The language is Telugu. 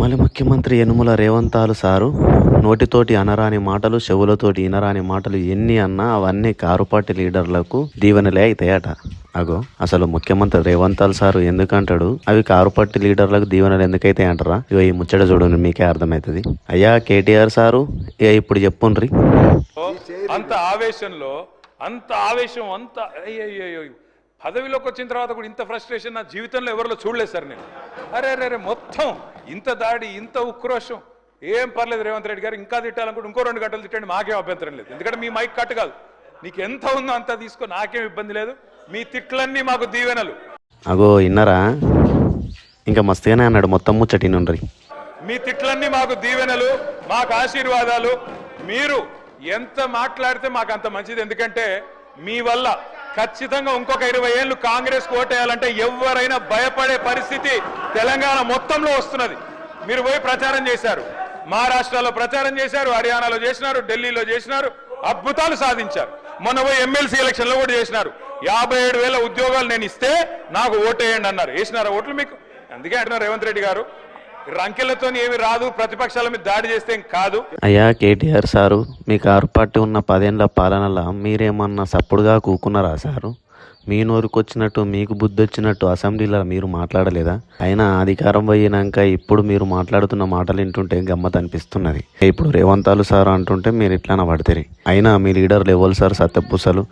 మాజీ ముఖ్యమంత్రి యనుమల రేవంతాలు సారు నోటితోటి అనరాని మాటలు చెవులతోటి ఇనరాని మాటలు ఎన్ని అన్నా అవన్నీ కారుపాటి లీడర్లకు దీవెనలే అవుతాయట అగో అసలు ముఖ్యమంత్రి రేవంతాలు సారు ఎందుకంటాడు? అవి కారుపట్టి లీడర్లకు దీవెనలు ఎందుకైతే అంటారా ఇగో ఈ ముచ్చట చూడండి మీకే అర్థమవుతుంది అయ్యా కేటీఆర్ సారు ఇక ఇప్పుడు చెప్పుండ్రి. అంత ఆవేశంలో అంత ఆవేశం అంత అయ్యయ్యో పదవిలోకి వచ్చిన తర్వాత కూడా ఇంత ఫ్రస్ట్రేషన్ నా జీవితంలో ఎవరిలో చూడలేదు సార్ నేను. అరే అరే అరే మొత్తం ఇంత దాడి ఇంత ఉక్రోషం. ఏం పర్లేదు రేవంత్ రెడ్డి గారు ఇంకా తిట్టాలనుకుంటే ఇంకో రెండు గంటలు తిట్టండి మాకేం అభ్యంతరం లేదు. ఎందుకంటే మీ మైక్ కట్ కాదు. నీకు ఎంత ఉందో అంత తీసుకో నాకేం ఇబ్బంది లేదు. మీ తిట్లన్నీ మాకు దీవెనలు. అగో ఇన్నరా? ఇంకా మస్తుగానే అన్నాడు మొత్తం ముచ్చటి నుండ్రి మీ తిట్లన్నీ మాకు దీవెనలు మాకు ఆశీర్వాదాలు. మీరు ఎంత మాట్లాడితే మాకు అంత మంచిది. ఎందుకంటే మీ వల్ల ఖచ్చితంగా ఇంకొక ఇరవై ఏళ్ళు కాంగ్రెస్ ఓటేయాలంటే ఎవరైనా భయపడే పరిస్థితి తెలంగాణ మొత్తంలో వస్తున్నది. మీరు పోయి ప్రచారం చేశారు. మహారాష్ట్రలో ప్రచారం చేశారు హర్యానాలో చేసినారు ఢిల్లీలో చేసినారు అద్భుతాలు సాధించారు. మొన్న పోయి ఎమ్మెల్సీ ఎలక్షన్లో కూడా చేసినారు. యాభై ఏడు వేల ఉద్యోగాలు నేను ఇస్తే నాకు ఓటేయండి అన్నారు. వేసినారా ఓట్లు మీకు? అందుకే అంటున్నారు రేవంత్ రెడ్డి గారు. రంకెలతో ఏమి రాదు ప్రతిపక్షాల మీద దాడి చేస్తే కాదు. అయ్యా కేటీఆర్ సారు మీ కారు పార్టీ ఉన్న పదేళ్ళ పాలనలో మీరేమన్నా సప్పుడుగా కూకున్నారా సారు? మీ నోరుకొచ్చినట్టు మీకు బుద్ధి వచ్చినట్టు అసెంబ్లీలో మీరు మాట్లాడలేదా? అయినా అధికారం పోయినాక ఇప్పుడు మీరు మాట్లాడుతున్న మాటలు వింటుంటే గమ్మత్ అనిపిస్తున్నది. ఇప్పుడు రేవంతాలు సార్ అంటుంటే మీరు ఇట్లాన పడతారు. అయినా మీ లీడర్లు ఎవరు సార్? సత్యపూసలు